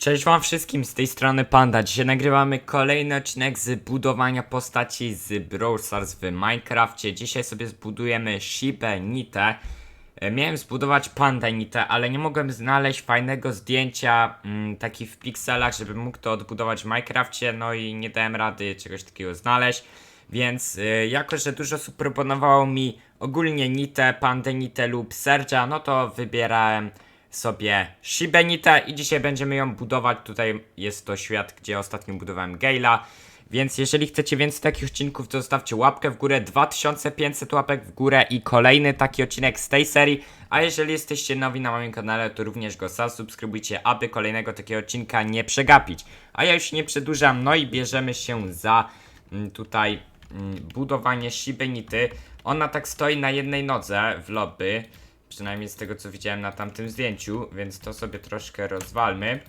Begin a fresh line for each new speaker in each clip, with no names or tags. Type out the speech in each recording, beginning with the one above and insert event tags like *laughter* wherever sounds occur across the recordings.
Cześć wam wszystkim, z tej strony Panda. Dzisiaj nagrywamy kolejny odcinek z budowania postaci z Brawl Stars w Minecrafcie. Dzisiaj sobie zbudujemy Shibę Nitę. E, Miałem zbudować Panda Nitę, ale nie mogłem znaleźć fajnego zdjęcia, mm, w pikselach, żebym mógł to odbudować w Minecrafcie, no i nie dałem rady czegoś takiego znaleźć. Więc y, jako, że dużo osób proponowało mi ogólnie Nitę, Pandę lub Sergia, no to wybierałem sobie Shibenita i dzisiaj będziemy ją budować. Tutaj jest to świat, gdzie ostatnio budowałem Gale'a. Więc jeżeli chcecie więcej takich odcinków, to zostawcie łapkę w górę, 2500 łapek w górę i kolejny taki odcinek z tej serii. A jeżeli jesteście nowi na moim kanale, to również go zasubskrybujcie, aby kolejnego takiego odcinka nie przegapić. A ja już nie przedłużam, no i bierzemy się za mm, tutaj mm, budowanie Shibenity. Ona tak stoi na jednej nodze w lobby. Przynajmniej z tego co widziałem na tamtym zdjęciu, więc to sobie troszkę rozwalmy.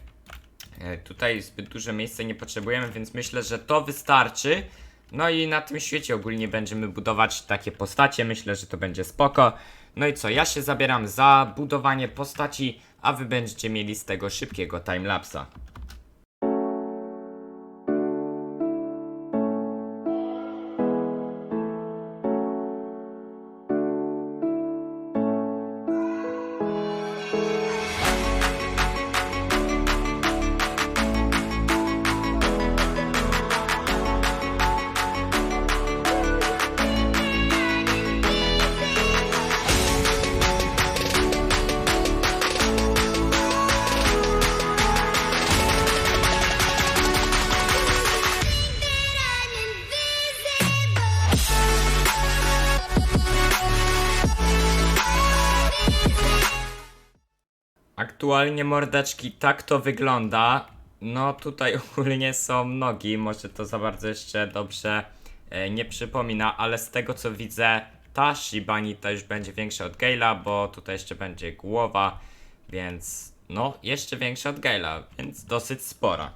E, Tutaj zbyt duże miejsce nie potrzebujemy, więc myślę, że to wystarczy. No i na tym świecie ogólnie będziemy budować takie postacie. Myślę, że to będzie spoko. No i co, ja się zabieram za budowanie postaci, a wy będziecie mieli z tego szybkiego timelapsa. Aktualnie mordeczki tak to wygląda. No tutaj *laughs* ogólnie są nogi, może to za bardzo jeszcze dobrze e, nie przypomina, ale z tego co widzę, ta Shibanita już będzie większa od Gale'a, bo tutaj jeszcze będzie głowa, więc no jeszcze większa od Gale'a, więc dosyć spora.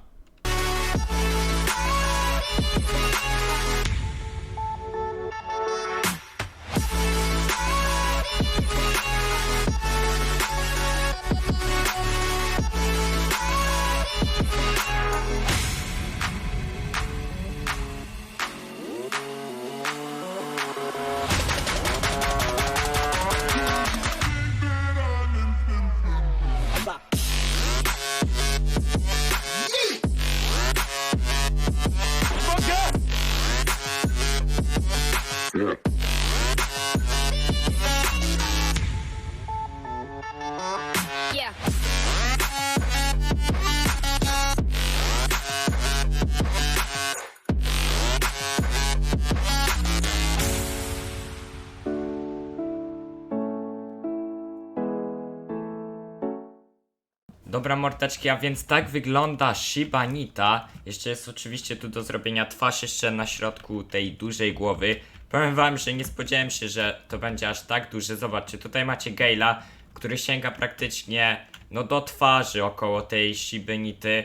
Dobra mordeczki, a więc tak wygląda Shibanita. Jeszcze jest oczywiście tu do zrobienia twarz jeszcze na środku tej dużej głowy. Powiem wam, że nie spodziewałem się, że to będzie aż tak duże. Zobaczcie, tutaj macie Gale'a, który sięga praktycznie no do twarzy około tej Shibanity.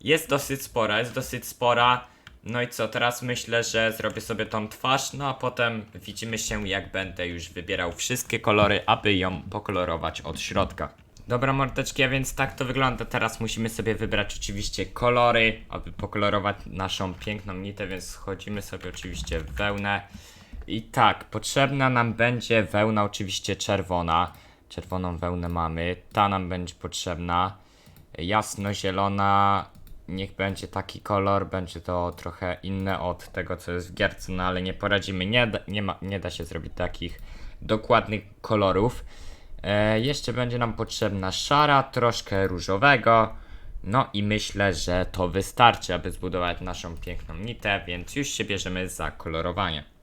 Jest dosyć spora, jest dosyć spora. No i co, teraz myślę, że zrobię sobie tą twarz, no a potem widzimy się jak będę już wybierał wszystkie kolory, aby ją pokolorować od środka. Dobra mordeczki, a więc tak to wygląda. Teraz musimy sobie wybrać oczywiście kolory, aby pokolorować naszą piękną nitę, więc schodzimy sobie oczywiście w wełnę. I tak, potrzebna nam będzie wełna oczywiście czerwona. Czerwoną wełnę mamy, ta nam będzie potrzebna. Jasno-zielona, niech będzie taki kolor, będzie to trochę inne od tego co jest w gierce, no ale nie poradzimy, nie nie ma, nie da się zrobić takich dokładnych kolorów. E, jeszcze będzie nam potrzebna szara, troszkę różowego. No i myślę, że to wystarczy, aby zbudować naszą piękną nitę, więc już się bierzemy za kolorowanie.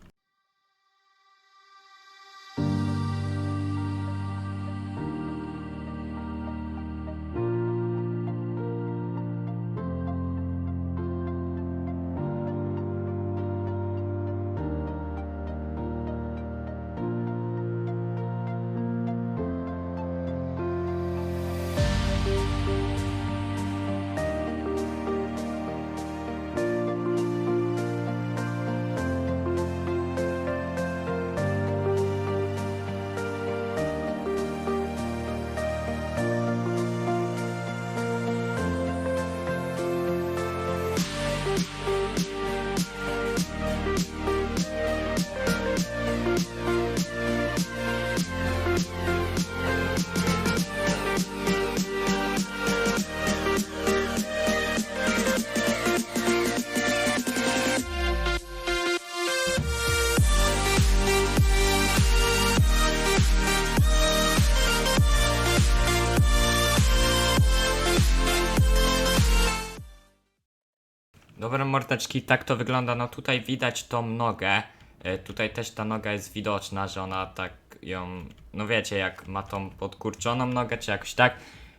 Dobra, mordeczki, tak to wygląda. No tutaj widać tą nogę. E, tutaj też ta noga jest widoczna, że ona tak ją, no wiecie, jak ma tą podkurczoną nogę, czy jakoś tak.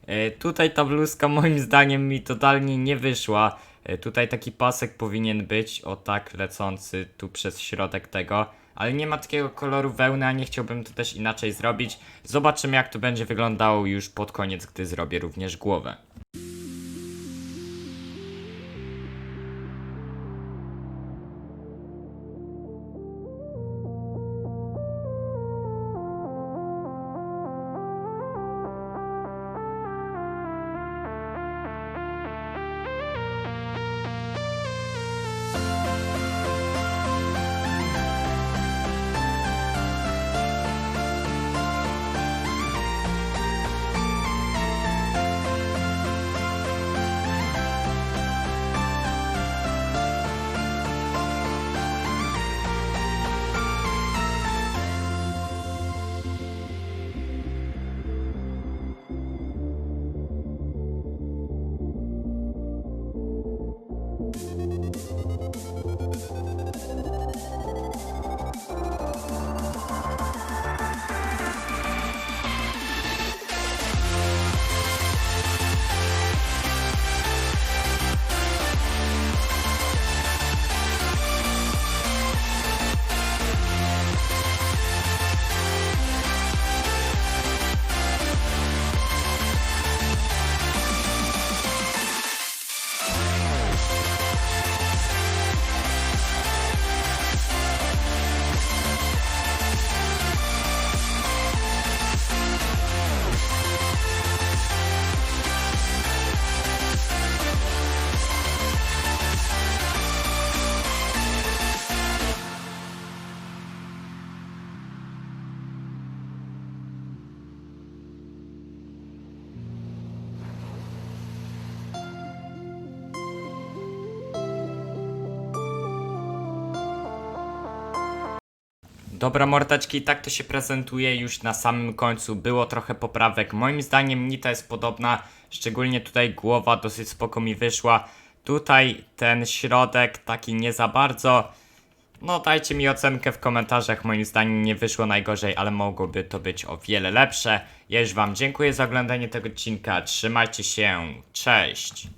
E, tutaj ta bluzka moim zdaniem mi totalnie nie wyszła. E, tutaj taki pasek powinien być, o tak, lecący tu przez środek tego. Ale nie ma takiego koloru wełny, a nie chciałbym to też inaczej zrobić. Zobaczymy jak to będzie wyglądało już pod koniec, gdy zrobię również głowę. Dobra mordeczki, tak to się prezentuje już na samym końcu. Było trochę poprawek. Moim zdaniem Nita jest podobna, szczególnie tutaj głowa dosyć spoko mi wyszła. Tutaj ten środek taki nie za bardzo. No dajcie mi ocenkę w komentarzach, moim zdaniem nie wyszło najgorzej, ale mogłoby to być o wiele lepsze. Ja już wam dziękuję za oglądanie tego odcinka, trzymajcie się, cześć!